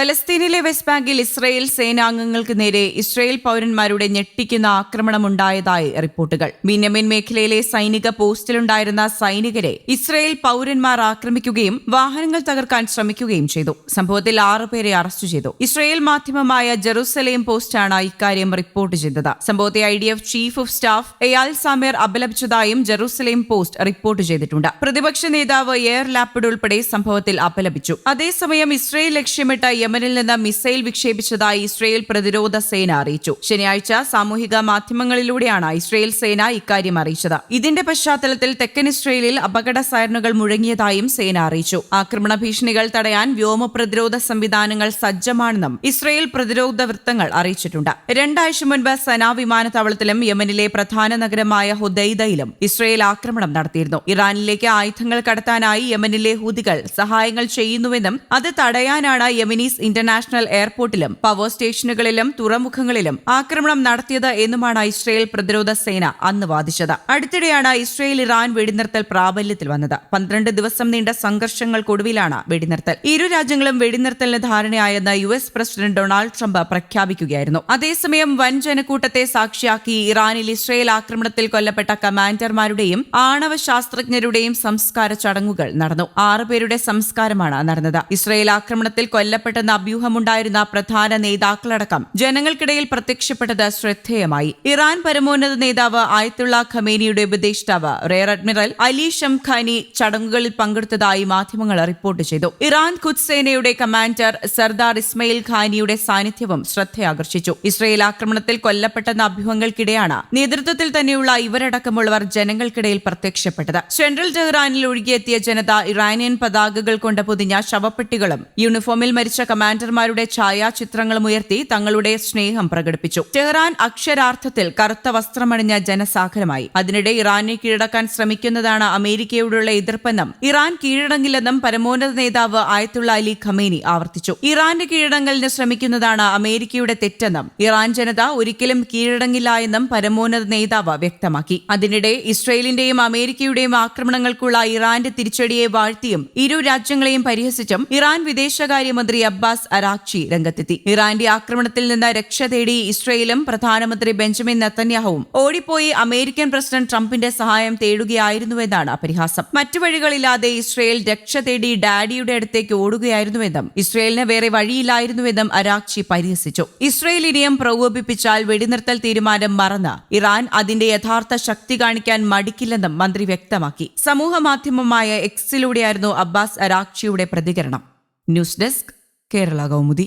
പലസ്തീനിലെ west ബാങ്കിൽ Israel സേനാംഗങ്ങൾക്ക് നേരെ Israel പൗരന്മാരുടെ ഞെട്ടിക്കുന്ന ആക്രമണമുണ്ടായതായി റിപ്പോർട്ടുകൾ. ബിന്യമിൻ മേഖലയിലെ സൈനിക പോസ്റ്റിലുണ്ടായിരുന്ന സൈനികരെ ഇസ്രയേൽ പൗരന്മാർ ആക്രമിക്കുകയും വാഹനങ്ങൾ തകർക്കാൻ ശ്രമിക്കുകയും ചെയ്തു. സംഭവത്തിൽ ആറുപേരെ അറസ്റ്റ് ചെയ്തു. ഇസ്രയേൽ മാധ്യമമായ ജെറുസലേം പോസ്റ്റാണ് ഇക്കാര്യം റിപ്പോർട്ട് ചെയ്തത്. സംഭവത്തെ I D F chief of staff Eyal Zamir അപലപിച്ചതായും Jerusalem Post report ചെയ്തിട്ടുണ്ട്. പ്രതിപക്ഷ നേതാവ് എയർ ലാപ്പിഡ് ഉൾപ്പെടെ സംഭവത്തിൽ അപലപിച്ചു. അതേസമയം ഇസ്രയേൽ ലക്ഷ്യമിട്ട യമനിൽ നിന്ന് മിസൈൽ വിക്ഷേപിച്ചതായി ഇസ്രയേൽ പ്രതിരോധ സേന അറിയിച്ചു. ശനിയാഴ്ച സാമൂഹിക മാധ്യമങ്ങളിലൂടെയാണ് ഇസ്രയേൽ സേന ഇക്കാര്യം അറിയിച്ചത്. ഇതിന്റെ പശ്ചാത്തലത്തിൽ തെക്കൻ ഇസ്രയേലിൽ അപകട സൈറനുകൾ മുഴങ്ങിയതായും സേന അറിയിച്ചു. ആക്രമണ ഭീഷണികൾ തടയാൻ വ്യോമ പ്രതിരോധ സംവിധാനങ്ങൾ സജ്ജമാണെന്നും ഇസ്രയേൽ പ്രതിരോധ വൃത്തങ്ങൾ അറിയിച്ചിട്ടുണ്ട്. രണ്ടാഴ്ച മുൻപ് സന വിമാനത്താവളത്തിലും യമനിലെ പ്രധാന നഗരമായ ഹുദൈദയിലും ഇസ്രയേൽ ആക്രമണം നടത്തിയിരുന്നു. ഇറാനിലേക്ക് ആയുധങ്ങൾ കടത്താനായി യമനിലെ ഹൂതികൾ സഹായങ്ങൾ ചെയ്യുന്നുവെന്നും അത് തടയാനാണ് യമനീസ് ഇന്റർനാഷണൽ എയർപോർട്ടിലും പവർ സ്റ്റേഷനുകളിലും തുറമുഖങ്ങളിലും ആക്രമണം നടത്തിയത് എന്നുമാണ് ഇസ്രയേൽ പ്രതിരോധ സേന അന്ന് വാദിച്ചത്. അടുത്തിടെയാണ് ഇസ്രയേൽ ഇറാൻ വെടിനിർത്തൽ പ്രാബല്യത്തിൽ വന്നത്. പന്ത്രണ്ട് ദിവസം നീണ്ട സംഘർഷങ്ങൾക്കൊടുവിലാണ് വെടിനിർത്തൽ. ഇരു രാജ്യങ്ങളും വെടിനിർത്തലിന് ധാരണയായെന്ന് U S president Donald Trump പ്രഖ്യാപിക്കുകയായിരുന്നു. അതേസമയം വൻ ജനക്കൂട്ടത്തെ സാക്ഷിയാക്കി ഇറാനിൽ ഇസ്രയേൽ ആക്രമണത്തിൽ കൊല്ലപ്പെട്ട കമാൻഡർമാരുടെയും ആണവ ശാസ്ത്രജ്ഞരുടെയും സംസ്കാര ചടങ്ങുകൾ നടന്നു. ആറുപേരുടെ സംസ്കാരമാണ് നടന്നത്. ഇസ്രയേൽ ആക്രമണത്തിൽ കൊല്ലപ്പെട്ടെന്ന അഭ്യൂഹമുണ്ടായിരുന്ന പ്രധാന നേതാക്കളടക്കം ജനങ്ങൾക്കിടയിൽ പ്രത്യക്ഷപ്പെട്ടത് ശ്രദ്ധേയമായി. ഇറാൻ പരമോന്നത നേതാവ് ആയത്തുള്ള ഖമേനിയുടെ ഉപദേഷ്ടാവ് റെയർ അഡ്മിറൽ അലി ഷംഖാനി ചടങ്ങുകളിൽ പങ്കെടുത്തതായി മാധ്യമങ്ങൾ റിപ്പോർട്ട് ചെയ്തു. ഇറാൻ ഖുദ് സേനയുടെ കമാൻഡർ സർദാർ ഇസ്മയിൽ ഖാനിയുടെ സാന്നിധ്യവും ശ്രദ്ധയാകർഷിച്ചു. ഇസ്രയേൽ ആക്രമണത്തിൽ കൊല്ലപ്പെട്ടെന്ന അഭ്യൂഹങ്ങൾക്കിടെയാണ് നേതൃത്വത്തിൽ തന്നെയുള്ള ഇവരടക്കമുള്ളവർ ജനങ്ങൾക്കിടയിൽ പ്രത്യക്ഷപ്പെട്ടത്. സെൻട്രൽ ടെഹ്റാനിൽ ഒഴുകിയെത്തിയ ജനത ഇറാനിയൻ പതാകകൾ കൊണ്ട് പൊതിഞ്ഞ ശവപ്പെട്ടികളും യൂണിഫോമിൽ മരിച്ച കമാൻഡർമാരുടെ ഛായാചിത്രങ്ങളും ഉയർത്തി തങ്ങളുടെ സ്നേഹം പ്രകടിപ്പിച്ചു. ടെഹ്റാൻ അക്ഷരാർത്ഥത്തിൽ കറുത്ത വസ്ത്രമണിഞ്ഞ ജനസാഗരമായി. അതിനിടെ ഇറാനെ കീഴടക്കാൻ ശ്രമിക്കുന്നതാണ് അമേരിക്കയോടുള്ള എതിർപ്പെന്നും ഇറാൻ കീഴടങ്ങില്ലെന്നും പരമോന്നത നേതാവ് ആയത്തുള്ള അലി ഖമേനി ആവർത്തിച്ചു. ഇറാന്റെ കീഴടങ്ങലിന് ശ്രമിക്കുന്നതാണ് അമേരിക്കയുടെ തെറ്റെന്നും ഇറാൻ ജനത ഒരിക്കലും കീഴടങ്ങില്ല എന്നും പരമോന്നത നേതാവ് വ്യക്തമാക്കി. അതിനിടെ ഇസ്രയേലിന്റെയും അമേരിക്കയുടെയും ആക്രമണങ്ങൾക്കുള്ള ഇറാന്റെ തിരിച്ചടിയെ വാഴ്ത്തിയും ഇരു രാജ്യങ്ങളെയും പരിഹസിച്ചും ഇറാൻ വിദേശകാര്യമന്ത്രി അബ്ബാസ് അരാക്ചി രംഗത്തെത്തി. ഇറാന്റെ ആക്രമണത്തിൽ നിന്ന് രക്ഷ തേടി ഇസ്രയേലും പ്രധാനമന്ത്രി ബെഞ്ചമിൻ നെത്തന്യാഹുവും ഓടിപ്പോയി അമേരിക്കൻ പ്രസിഡന്റ് ട്രംപിന്റെ സഹായം തേടുകയായിരുന്നുവെന്നാണ് പരിഹാസം. മറ്റു വഴികളില്ലാതെ ഇസ്രയേൽ രക്ഷ തേടി ഡാഡിയുടെ അടുത്തേക്ക് ഓടുകയായിരുന്നുവെന്നും ഇസ്രയേലിന് വേറെ വഴിയില്ലായിരുന്നുവെന്നും അരാക്ഷി പരിഹസിച്ചു. ഇസ്രയേൽ ഇനിയും പ്രകോപിപ്പിച്ചാൽ വെടിനിർത്തൽ തീരുമാനം മറന്ന് ഇറാൻ അതിന്റെ യഥാർത്ഥ ശക്തി കാണിക്കാൻ മടിക്കില്ലെന്നും മന്ത്രി വ്യക്തമാക്കി. സമൂഹ മാധ്യമമായ എക്സിലൂടെയായിരുന്നു അബ്ബാസ് അരാക്ഷിയുടെ പ്രതികരണം. News desk Kerala Kaumudi